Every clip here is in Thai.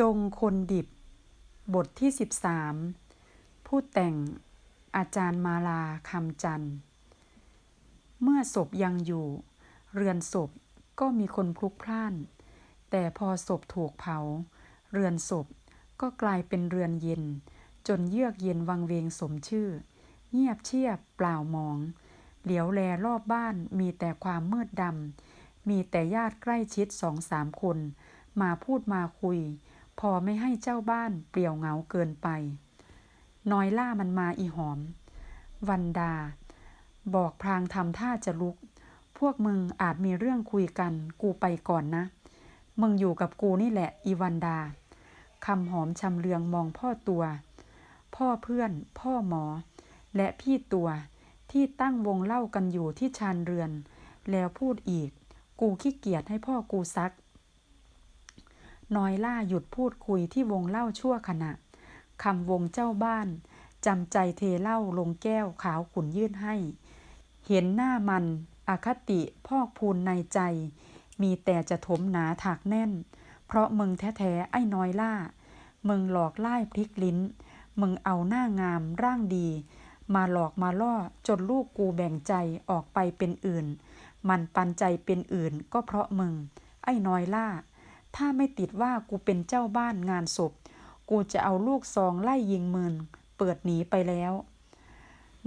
ดงคนดิบบทที่ 13 ผู้แต่งอาจารย์มาลาคำจันทร์ เมื่อศพยังอยู่ เรือนศพก็มีคนพลุกพล่าน แต่พอศพถูกเผา เรือนศพก็กลายเป็นเรือนเย็น จนเยือกเย็นวังเวงสมชื่อ เงียบเชียบเปล่ามอง เหลียวแลรอบบ้านมีแต่ความมืดดำมีแต่ญาติใกล้ชิดสองสามคน มาพูดมาคุย พอไม่ให้เจ้าบ้านเปลี่ยวเหงาเกินไป น้อยล่ามันมาอีหอม วันดา บอกพรางทำท่าจะลุก พวกมึงอาจมีเรื่องคุยกัน กูไปก่อนนะ มึงอยู่กับกูนี่แหละ อีวันดาคำหอมชำเลืองมองพ่อตัว พ่อเพื่อน พ่อหมอ และพี่ตัวที่ตั้งวงเล่ากันอยู่ที่ชานเรือน แล้วพูดอีก กูขี้เกียจให้พ่อกูซัก น้อยล่าหยุดพูดคุยที่วงเล่าชั่วขณะคำวงเจ้าบ้านจำใจเทเหล้าลงแก้วขาวขุนยื่นให้ เห็นหน้ามัน อคติพอกพูนในใจ มีแต่จะถมหนาถากแน่น เพราะมึงแท้ๆไอ้น้อยล่า มึงหลอกล่พลิกลิ้น มึงเอาหน้างามร่างดี มาหลอกมาล่อจนลูกกูแบ่งใจออกไปเป็นอื่น มันปันใจเป็นอื่นก็เพราะมึง ไอ้น้อยล่า ถ้าไม่ติดว่ากูเป็นเจ้าบ้านงานศพ กูจะเอาลูกซองไล่ยิงมึงเปิดหนีไปแล้ว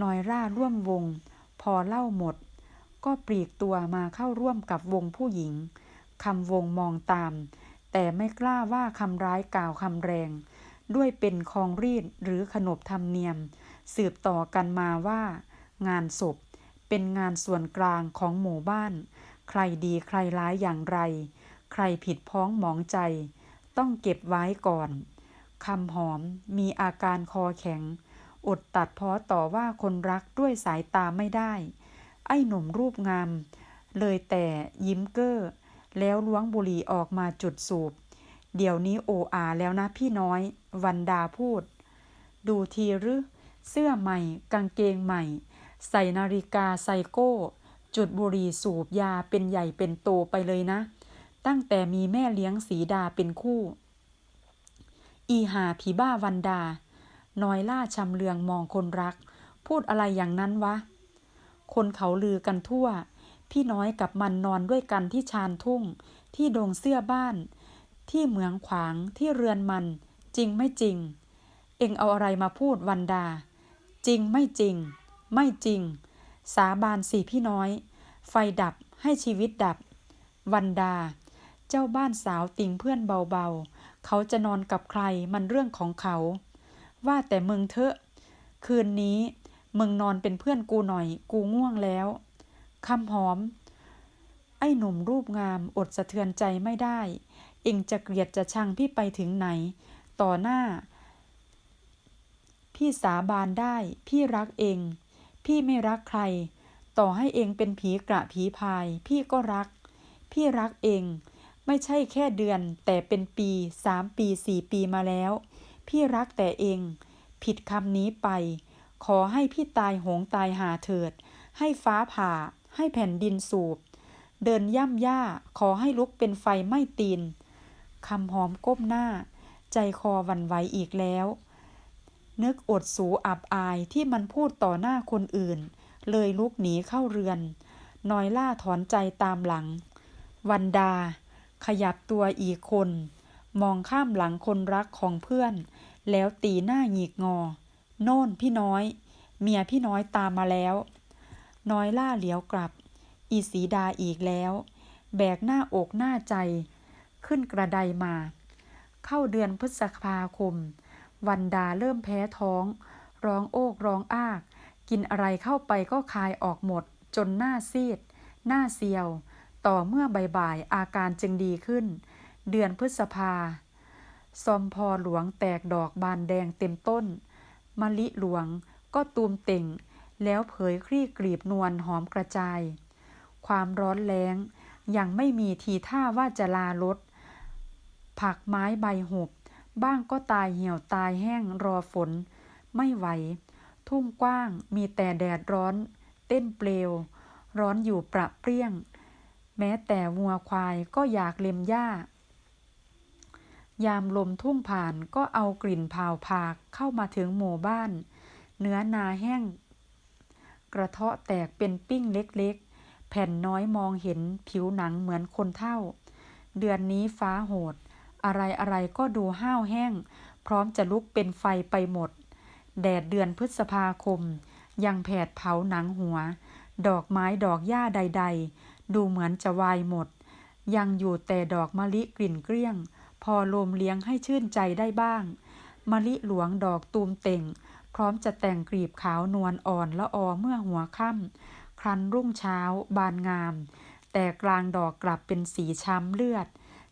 นอยร่าร่วมวง พอเล่าหมด ก็ปลีกตัวมาเข้าร่วมกับวงผู้หญิงคำวงมองตาม แต่ไม่กล้าว่าคำร้ายกล่าวคำแรง ด้วยเป็นคองรีดหรือขนบธรรมเนียม สืบต่อกันมาว่า งานศพ เป็นงานส่วนกลางของหมู่บ้าน ใครดีใครร้ายอย่างไร ใครผิดพ้องหมองใจ ต้องเก็บไว้ก่อนคำหอมมีอาการคอแข็ง อดตัดพ้อต่อว่าคนรักด้วยสายตาไม่ได้ ไอ้หนุ่มรูปงาม เลยแต่ยิ้มเก้อ แล้วล้วงบุหรี่ออกมาจุดสูบ เดี๋ยวนี้โออาแล้วนะพี่น้อย วันดาพูด ดูทีหรือเสื้อใหม่ กางเกงใหม่ ใส่นาฬิกาไซโก้ จุดบุหรี่สูบยาเป็นใหญ่เป็นโตไปเลยนะ ตั้งแต่มีแม่เลี้ยงสีดาเป็นคู่ อีหาผีบ้าวันดา น้อยล่าชำเลืองมองคนรัก พูดอะไรอย่างนั้นวะ คนเขาลือกันทั่ว พี่น้อยกับมันนอนด้วยกันที่ชานทุ่ง ที่ดงเสื้อบ้าน ที่เหมืองขวางที่เรือนมัน จริงไม่จริง เอ็งเอาอะไรมาพูดวันดา จริงไม่จริง ไม่จริง สาบานสี่พี่น้อย ไฟดับให้ชีวิตดับ วันดา เจ้าบ้านสาวติงเพื่อนเบาๆ เขาจะนอนกับใครมันเรื่องของเขา ว่าแต่มึงเถอะ คืนนี้ มึงนอนเป็นเพื่อนกูหน่อย กูง่วงแล้วคำหอม ไอ้หนุ่มรูปงามอดสะเทือนใจไม่ได้ เองจะเกลียดจะชังพี่ไปถึงไหน ต่อหน้า พี่สาบานได้ พี่รักเอง พี่ไม่รักใคร ต่อให้เองเป็นผีกระผีพาย พี่ก็รัก พี่รักเอง ไม่ใช่แค่เดือน แต่เป็นปีสามปีสี่ปีมาแล้ว พี่รักแต่เอง ผิดคำนี้ไป ขอให้พี่ตายหงตายหาเถิด ให้ฟ้าผ่า ให้แผ่นดินสูบ เดินย่ำย่า ขอให้ลุกเป็นไฟไม้ตีนคำหอมก้มหน้า ใจคอวันไหวอีกแล้ว นึกอดสูอับอายที่มันพูดต่อหน้าคนอื่น เลยลุกหนีเข้าเรือน น้อยล่าถอนใจตามหลัง วันดา ขยับตัวอีกคน มองข้ามหลังคนรักของเพื่อน แล้วตีหน้าหงิกงอ โน่นพี่น้อย เมียพี่น้อยตามมาแล้ว น้อยล่าเหลียวกลับ อีสีดาอีกแล้ว แบกหน้าอกหน้าใจ ขึ้นกระไดมา เข้าเดือนพฤษภาคม วันดาเริ่มแพ้ท้อง ร้องโอกร้องอาก กินอะไรเข้าไปก็คายออกหมด จนหน้าซีด หน้าเซียว ต่อเมื่อบ่ายๆอาการจึงดีขึ้น เดือนพฤษภา ซอมพอหลวงแตกดอกบานแดงเต็มต้น มะลิหลวงก็ตูมเต่ง แล้วเผยคลี่กลีบนวลหอมกระจาย ความร้อนแรงยังไม่มีทีท่าว่าจะลาลด ผักไม้ใบหุบบ้างก็ตายเหี่ยวตายแห้งรอฝน ไม่ไหว ทุ่งกว้างมีแต่แดดร้อน เต้นเปลว ร้อนอยู่ประเปรี้ยง แม้แต่วัวควายก็อยากเล็มหญ้า ยามลมทุ่งผ่านก็เอากลิ่นพาวพากเข้ามาถึงหมู่บ้าน เนื้อนาแห้ง กระเทาะแตกเป็นปิ้งเล็กๆ แผ่นน้อยมองเห็นผิวหนังเหมือนคนเท่า เดือนนี้ฟ้าโหด อะไรอะไรก็ดูห้าวแห้ง พร้อมจะลุกเป็นไฟไปหมด แดดเดือนพฤษภาคม ยังแผดเผาหนังหัว ดอกไม้ดอกหญ้าใด ๆ ดูเหมือนจะวายหมด ยังอยู่แต่ดอกมะลิกลิ่นเกลี้ยง พอลมเลี้ยงให้ชื่นใจได้บ้าง มะลิหลวงดอกตูมเต่ง พร้อมจะแต่งกลีบขาวนวลอ่อนละออเมื่อหัวค่ำครันรุ่งเช้า บานงาม แต่กลางดอกกลับเป็นสีช้ำเลือด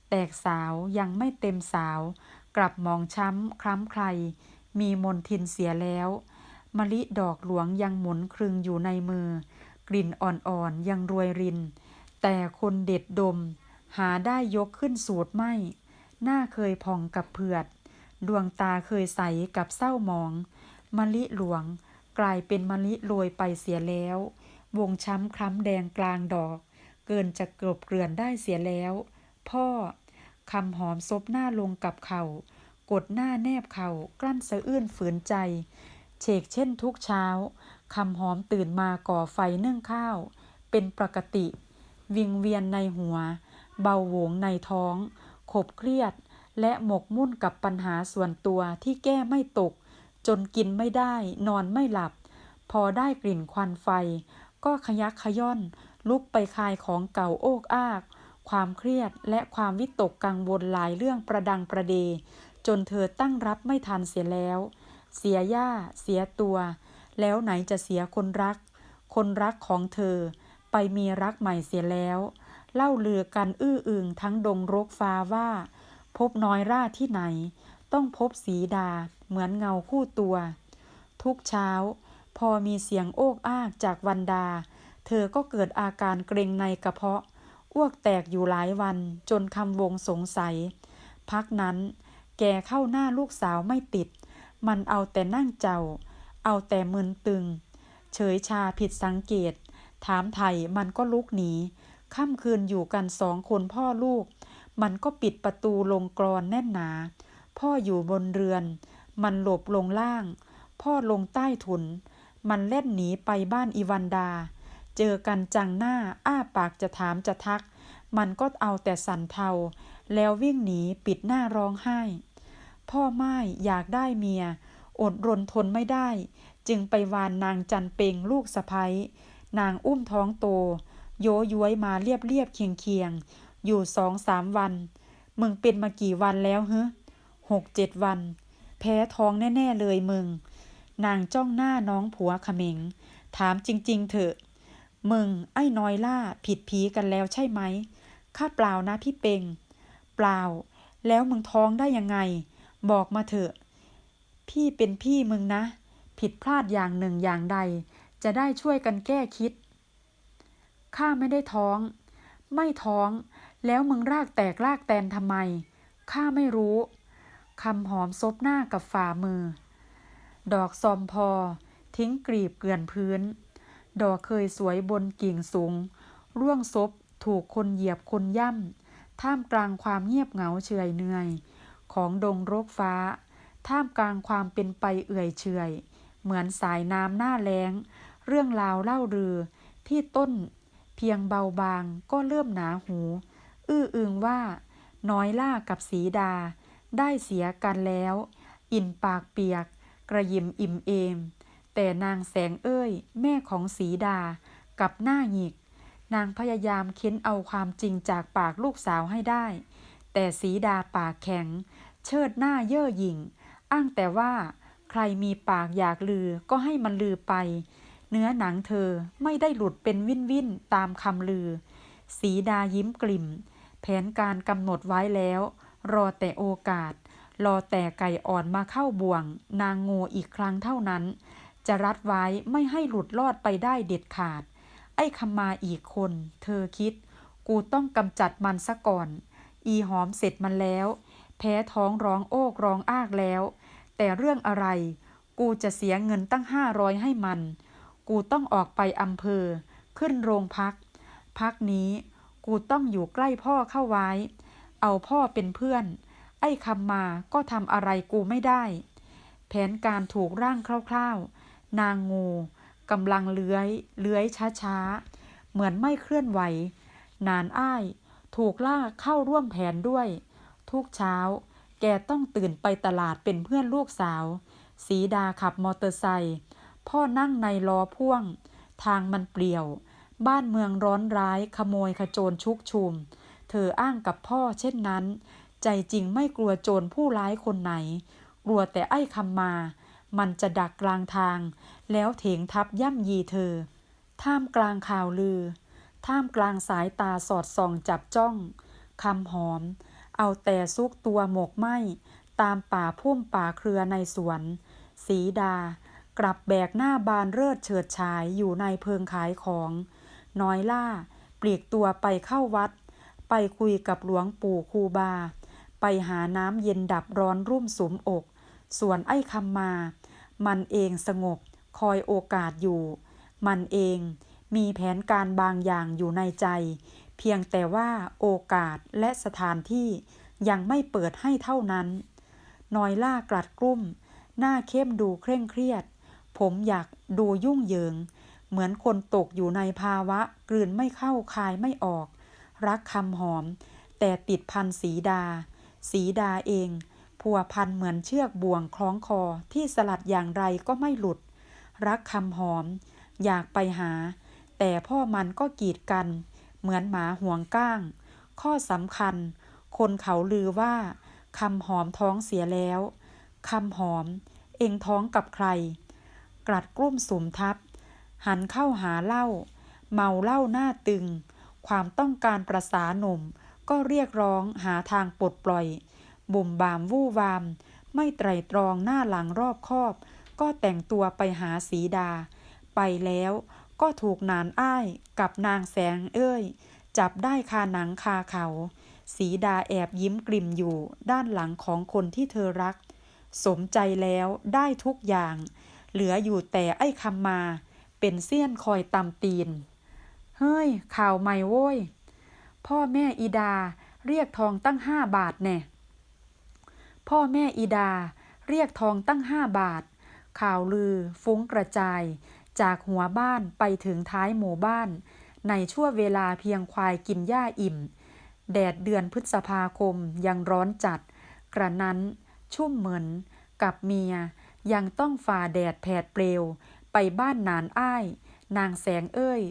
แตกสาวยังไม่เต็มสาว กลับมองช้ำคล้ำใคร มีมนทินเสียแล้วมะลิดอกหลวงยังหมุนครึงอยู่ในมือ กลิ่นอ่อนๆยังรวยริน แต่คนเด็ดดม หาได้ยกขึ้นสูดไม่ หน้าเคยผ่องกับเผือด ดวงตาเคยใสกับเศร้าหมอง มะลิหลวง กลายเป็นมะลิโรยไปเสียแล้ว วงช้ำคล้ำแดงกลางดอก เกินจะกลบเกลื่อนได้เสียแล้ว พ่อคำหอมซบหน้าลงกับเขา่ากดหน้าแนบเขา่ากลั้นสะอื้นฝืนใจเฉกเช่นทุกเช้าคำหอมตื่นมาก่อไฟนึ่งข้าว เป็นปกติ วิงเวียนในหัว เบาโหวงในท้อง ขบเครียด และหมกมุ่นกับปัญหาส่วนตัวที่แก้ไม่ตก จนกินไม่ได้ นอนไม่หลับ พอได้กลิ่นควันไฟ ก็ขยักขย่อน ลุกไปคายของเก่าโอกอาก ความเครียดและความวิตกกังวลหลายเรื่องประดังประเด จนเธอตั้งรับไม่ทันเสียแล้ว เสียย่า เสียตัว แล้วไหนจะเสียคนรัก คนรักของเธอ ไปมีรักใหม่เสียแล้ว เล่าเลือกันอื้ออึงทั้งดงรกฟ้าว่า พบน้อยร่าที่ไหน ต้องพบสีดา เหมือนเงาคู่ตัว ทุกเช้า พอมีเสียงโอกอากจากวันดา เธอก็เกิดอาการเกร็งในกระเพาะ อ้วกแตกอยู่หลายวันจนคำวงสงสัย พักนั้น แกเข้าหน้าลูกสาวไม่ติด มันเอาแต่นั่งเจ้า เอาแต่มึนตึง เฉยชาผิดสังเกต ถามไถ่มันก็ลุกหนีค่ำคืนอยู่กันสองคนพ่อลูก มันก็ปิดประตูลงกรอนแน่นหนา พ่ออยู่บนเรือน มันหลบลงล่าง พ่อลงใต้ถุน มันเล่นหนีไปบ้านอีวันดา เจอกันจังหน้าอ้าปากจะถามจะทัก มันก็เอาแต่สันเทา แล้ววิ่งหนีปิดหน้าร้องไห้ พ่อไม้อยากได้เมีย อดรนทนไม่ได้ จึงไปวานนางจันเปงลูกสะพ้ย นางอุ้มท้องโต โยย้วยมาเรียบเรียบเคียงเคียง อยู่สองสามวัน มึงเป็นมากี่วันแล้วเฮ้หกเจ็ดวัน แพ้ท้องแน่ ๆ เลยมึง นางจ้องหน้าน้องผัวเขมง ถามจริง ๆ เถอะ มึง ไอ้น้อยล่าผิดผีกันแล้วใช่ไหม ข้าเปล่านะพี่เปง เปล่า แล้วมึงท้องได้ยังไง บอกมาเถอะ พี่เป็นพี่มึงนะ ผิดพลาดอย่างหนึ่งอย่างใด จะได้ช่วยกันแก้คิด ข้าไม่ได้ท้อง ไม่ท้อง แล้วมึงรากแตกรากแตนทำไม ข้าไม่รู้ คำหอมซบหน้ากับฝ่ามือ ดอกซอมพอ ทิ้งกลีบเกลื่อนพื้น ดอกเคยสวยบนกิ่งสูง ร่วงซบถูกคนเหยียบคนย่ำ ท่ามกลางความเงียบเหงาเฉยเหนื่อย ของดงโรกฟ้า ท่ามกลางความเป็นไปเอื่อยเฉยเหมือนสายน้ำหน้าแล้ง เรื่องราวเล่ารือ ที่ต้นเพียงเบาบางก็เริ่มหนาหู อื้ออึงว่า น้อยล่ากับสีดา ได้เสียกันแล้ว อินปากเปียก กระยิมอิ่มเอม แต่นางแสงเอ้ย แม่ของสีดา กับหน้าหงิก นางพยายามเค้นเอาความจริงจากปากลูกสาวให้ได้ แต่สีดาปากแข็ง เชิดหน้าเย่อหยิ่ง อ้างแต่ว่า ใครมีปากอยากลือก็ให้มันลือไป เนื้อหนังเธอไม่ได้หลุดเป็นวิ่นวิ่นตามคำลือ สีดายิ้มกลิ่ม แผนการกำหนดไว้แล้ว รอแต่โอกาส รอแต่ไก่อ่อนมาเข้าบ่วง นางโงอีกครั้งเท่านั้น จะรัดไว้ไม่ให้หลุดรอดไปได้เด็ดขาด ไอ้คำมาอีกคน เธอคิด กูต้องกำจัดมันซะก่อน อีหอมเสร็จมันแล้ว แพ้ท้องร้องโอกร้องอ้ากแล้ว แต่เรื่องอะไร กูจะเสียเงินตั้งห้าร้อยให้มัน กูต้องออกไปอำเภอ ขึ้นโรงพัก พักนี้กูต้องอยู่ใกล้พ่อเข้าไว้ เอาพ่อเป็นเพื่อน ไอ้คำมาก็ทำอะไรกูไม่ได้ แผนการถูกร่างคร่าวๆ นางงูกำลังเลื้อย เลื้อยช้าๆ เหมือนไม่เคลื่อนไหว นานอ้าย ถูกล่าเข้าร่วมแผนด้วย ทุกเช้า แกต้องตื่นไปตลาดเป็นเพื่อนลูกสาว สีดาขับมอเตอร์ไซค์ พ่อนั่งในล้อพ่วง ทางมันเปลี่ยว บ้านเมืองร้อนร้ายขโมยขโจรชุกชุม เธออ้างกับพ่อเช่นนั้น ใจจริงไม่กลัวโจรผู้ร้ายคนไหน กลัวแต่ไอ้คำมา มันจะดักกลางทาง แล้วเถงทับย่ำยีเธอ ท่ามกลางข่าวลือ ท่ามกลางสายตาสอดส่องจับจ้องคำหอม เอาแต่ซุกตัวหมกไหมตามป่าพุ่มป่าเครือในสวน สีดา กลับแบกหน้าบานเลิศเฉิดฉายอยู่ในเพิงขายของ น้อยล่า ปลีกตัวไปเข้าวัด ไปคุยกับหลวงปู่ครูบา ไปหาน้ำเย็นดับร้อนรุ่มสุมอก ส่วนไอ้คำมา มันเองสงบ คอยโอกาสอยู่ มันเองมีแผนการบางอย่างอยู่ในใจ เพียงแต่ว่าโอกาสและสถานที่ยังไม่เปิดให้เท่านั้น น้อยล่ากลัดกลุ้ม หน้าเข้มดูเคร่งเครียด ผมอยากดูยุ่งเหยิง เหมือนคนตกอยู่ในภาวะ กลืนไม่เข้าคายไม่ออก รักคำหอม แต่ติดพันสีดา สีดาเอง พัวพันเหมือนเชือกบ่วงคล้องคอที่สลัดอย่างไรก็ไม่หลุด รักคำหอม อยากไปหา แต่พ่อมันก็กีดกัน เหมือนหมาห่วงก้าง ข้อสำคัญ คนเขาลือว่าคำหอมท้องเสียแล้วคำหอม เองท้องกับใคร กลัดกลุ้มสุมทับ หันเข้าหาเหล้าเมาเหล้าหน้าตึง ความต้องการประสาหนุ่ม ก็เรียกร้องหาทางปลดปล่อยบุ่มบามวู่วาม ไม่ไตรตรองหน้าหลังรอบคอบ ก็แต่งตัวไปหาสีดา ไปแล้วก็ถูกนานอ้ายกับนางแสงเอ้ย จับได้คาหนังคาเขา สีดาแอบยิ้มกลิ่มอยู่ด้านหลังของคนที่เธอรัก สมใจแล้วได้ทุกอย่าง เหลืออยู่แต่ไอ้คำมา เป็นเสี้ยนคอยตำตีน เฮ้ย ข่าวใหม่โว้ย พ่อแม่อีดาเรียกทองตั้งห้าบาทแน่ พ่อแม่อีดา เรียกทองตั้งห้าบาท ข่าวลือฟุ้งกระจาย จากหัวบ้านไปถึงท้ายหมู่บ้าน ในช่วงเวลาเพียงควายกินหญ้าอิ่ม แดดเดือนพฤษภาคมยังร้อนจัด กระนั้นชุ่มเหมือนกับเมีย ยังต้องฝ่าแดดแผดเปลว ไปบ้านนานอ้าย นางแสงเอ้ย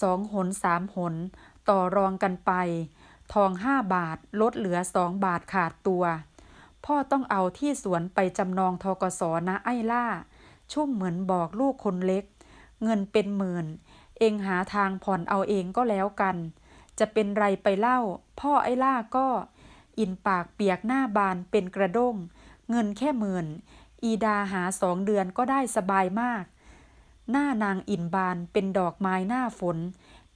สองหนสามหน ต่อรองกันไป ทองห้าบาทลดเหลือสองบาทขาดตัว พ่อต้องเอาที่สวนไปจำนองทกสนะไอ้ล่า ชุ่มเหมือนบอกลูกคนเล็ก เงินเป็นหมื่น เองหาทางผ่อนเอาเองก็แล้วกัน จะเป็นไรไปเล่า พ่อไอ้ล่าก็ อินปากเปียกหน้าบานเป็นกระด้ง เงินแค่หมื่น อีดาหาสองเดือนก็ได้สบายมาก หน้านางอินบานเป็นดอกไม้หน้าฝน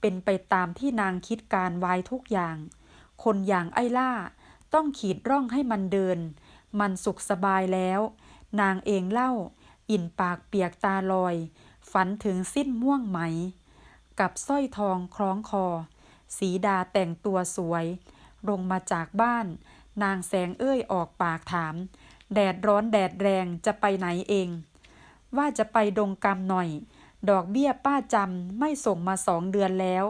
เป็นไปตามที่นางคิดการไว้ทุกอย่าง คนอย่างไอ้ล่าต้องขีดร่องให้มันเดิน มันสุขสบายแล้ว นางเองเล่า อินปากเปียกตาลอย ฝันถึงสิ้นม่วงไหม กับสร้อยทองคล้องคอ สีดาแต่งตัวสวย ลงมาจากบ้าน นางแสงเอ้ยออกปากถาม แดดร้อนแดดแรงจะไปไหนเอง ว่าจะไปดงกำหน่อย ดอกเบี้ยป้าจำไม่ส่งมาสองเดือนแล้ว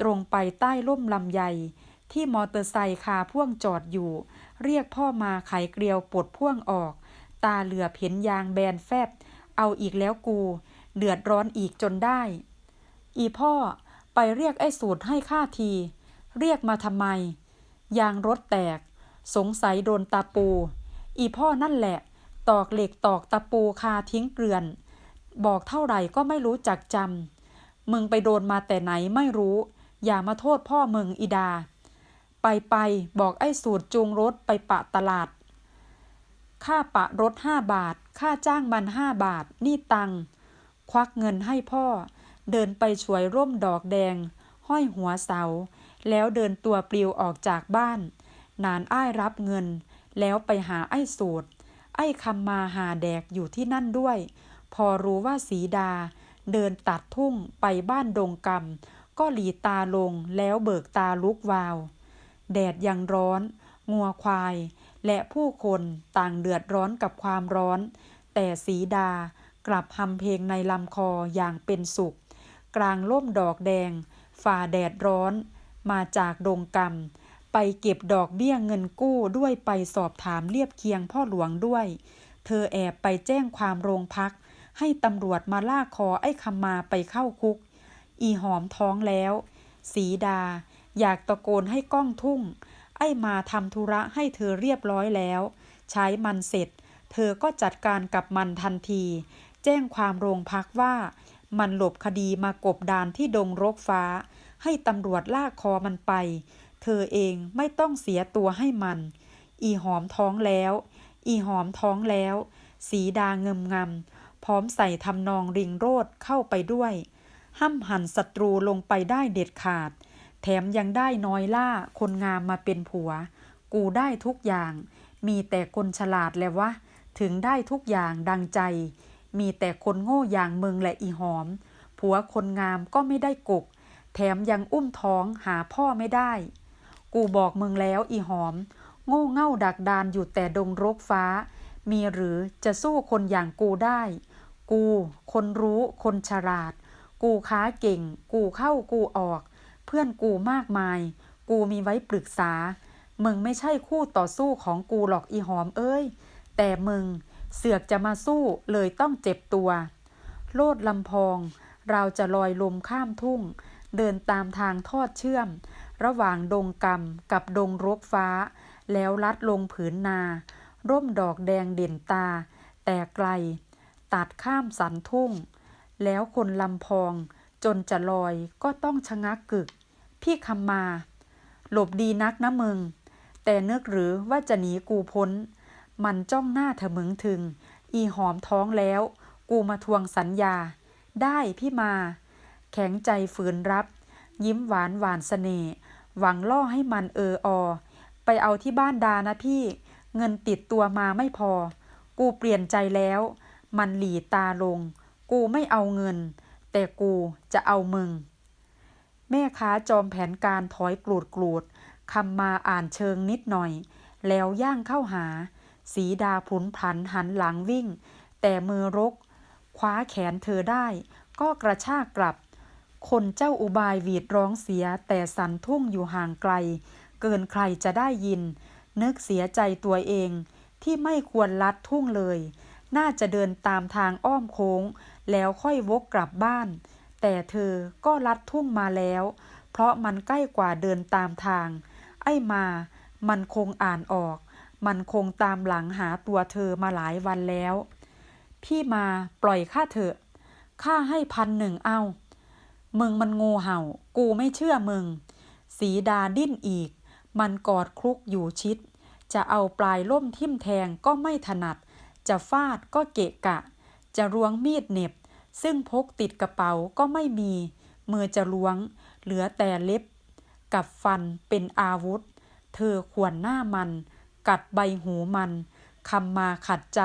ตรงไปใต้ร่มลำไยที่มอเตอร์ไซค์คาพ่วงจอดอยู่ เรียกพ่อมาไขเกลียวปลดพ่วงออก ตาเหลือเห็นยางแบนแฟบ เอาอีกแล้วกู เดือดร้อนอีกจนได้ อีพ่อไปเรียกไอ้สูตรให้ข้าที เรียกมาทำไม ยางรถแตก สงสัยโดนตาปู อีพ่อนั่นแหละ ตอกเหล็กตอกตะปูคาทิ้งเกลื่อน บอกเท่าไหร่ก็ไม่รู้จักจำมึงไปโดนมาแต่ไหนไม่รู้ อย่ามาโทษพ่อมึงอีดา ไปไปบอกไอ้สูตรจูงรถไปปะตลาด ค่าปะรถห้าบาท ค่าจ้างมันห้าบาท นี่ตัง ควักเงินให้พ่อ เดินไปช่วยร่มดอกแดง ห้อยหัวเสา แล้วเดินตัวปลิวออกจากบ้าน นานอ้ายรับเงิน แล้วไปหาไอ้สูตร ไอ้คำมาหาแดกอยู่ที่นั่นด้วย พอรู้ว่าสีดา เดินตัดทุ่งไปบ้านดงกำก็หลีตาลงแล้วเบิกตาลุกวาว แดดยังร้อน งัวควาย และผู้คนต่างเดือดร้อนกับความร้อน แต่สีดากลับทำเพลงในลำคออย่างเป็นสุข กลางร่มดอกแดง ฝ่าแดดร้อน มาจากดงกรรม ไปเก็บดอกเบี้ยเงินกู้ด้วยไปสอบถามเรียบเคียงพ่อหลวงด้วย เธอแอบไปแจ้งความโรงพัก ให้ตำรวจมาลากคอไอ้คำมาไปเข้าคุก อีหอมท้องแล้ว สีดา อยากตะโกนให้ก้องทุ่ง ไอ้มาทำธุระให้เธอเรียบร้อยแล้ว ใช้มันเสร็จ เธอก็จัดการกับมันทันที แจ้งความโรงพักว่า มันหลบคดีมากบดานที่ดงรกฟ้า ให้ตำรวจลากคอมันไป เธอเองไม่ต้องเสียตัวให้มัน อีหอมท้องแล้ว อีหอมท้องแล้ว สีดาเงิมงำพร้อมใส่ทำนองริงโรดเข้าไปด้วย ห้ำหันศัตรูลงไปได้เด็ดขาด แถมยังได้น้อยล่าคนงามมาเป็นผัว กูได้ทุกอย่าง มีแต่คนฉลาดแหละวะ ถึงได้ทุกอย่างดังใจ มีแต่คนโง่อย่างมึงและอีหอม ผัวคนงามก็ไม่ได้กกแถมยังอุ้มท้องหาพ่อไม่ได้ กูบอกมึงแล้วอีหอม โง่เง่าดักดานอยู่แต่ดงรกฟ้า มีหรือจะสู้คนอย่างกูได้ กู คนรู้คนฉลาด กูค้าเก่ง กูเข้ากูออก เพื่อนกูมากมาย กูมีไว้ปรึกษา มึงไม่ใช่คู่ต่อสู้ของกูหรอกอีหอมเอ้ย แต่มึง เสือกจะมาสู้เลยต้องเจ็บตัว โลดลำพอง เราจะลอยลมข้ามทุ่ง เดินตามทางทอดเชื่อม ระหว่างดงกำกับดงรกฟ้า แล้วลัดลงผืนนา ร่มดอกแดงเด่นตา แต่ไกล ตัดข้ามสันทุ่ง แล้วคนลำพองจนจะลอยก็ต้องชะงักกึก พี่คำมา หลบดีนักนะมึง แต่นึกหรือว่าจะหนีกูพ้น มันจ้องหน้าเถมึงถึง อีหอมท้องแล้ว กูมาทวงสัญญา ได้พี่มา แข็งใจฝืนรับ ยิ้มหวานหวานเสน่ห์ หวังล่อให้มันเอออ ไปเอาที่บ้านดานะพี่ เงินติดตัวมาไม่พอ กูเปลี่ยนใจแล้ว มันหลีตาลง กูไม่เอาเงิน แต่กูจะเอามึง แม่ค้าจอมแผนการถอยกรูดกรูดคำมาอ่านเชิงนิดหน่อย แล้วย่างเข้าหา สีดาผุนผันหันหลังวิ่ง แต่มือรก คว้าแขนเธอได้ ก็กระชากกลับ คนเจ้าอุบายหวีดร้องเสียแต่สันทุ่งอยู่ห่างไกล เกินใครจะได้ยิน นึกเสียใจตัวเอง ที่ไม่ควรลัดทุ่งเลย น่าจะเดินตามทางอ้อมโค้ง แล้วค่อยวกกลับบ้าน แต่เธอก็ลัดทุ่งมาแล้ว เพราะมันใกล้กว่าเดินตามทาง ไอ้มา มันคงอ่านออก มันคงตามหลังหาตัวเธอมาหลายวันแล้ว พี่มาปล่อยข้าเถอะข้าให้พันหนึ่งเอา มึงมันงูเห่า กูไม่เชื่อมึง สีดาดิ้นอีก มันกอดคลุกอยู่ชิด จะเอาปลายล่มทิ่มแทงก็ไม่ถนัด จะฟาดก็เกะกะ จะล้วงมีดเหน็บ ซึ่งพกติดกระเป๋าก็ไม่มี มือจะล้วง เหลือแต่เล็บ กับฟันเป็นอาวุธ เธอขวนหน้ามัน กัดใบหูมันคำมาขัดใจ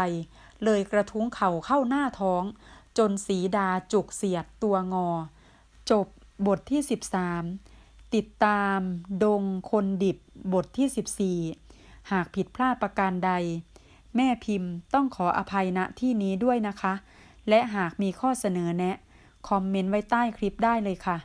เลยกระทุ้งเข่าเข้าหน้าท้อง จนสีดาจุกเสียดตัวงอ จบบทที่ 13 ติดตาม ดงคนดิบบทที่ 14 หากผิดพลาดประการใด แม่พิมพ์ต้องขออภัยณที่นี้ด้วยนะคะ และหากมีข้อเสนอแนะ คอมเมนต์ไว้ใต้คลิปได้เลยค่ะ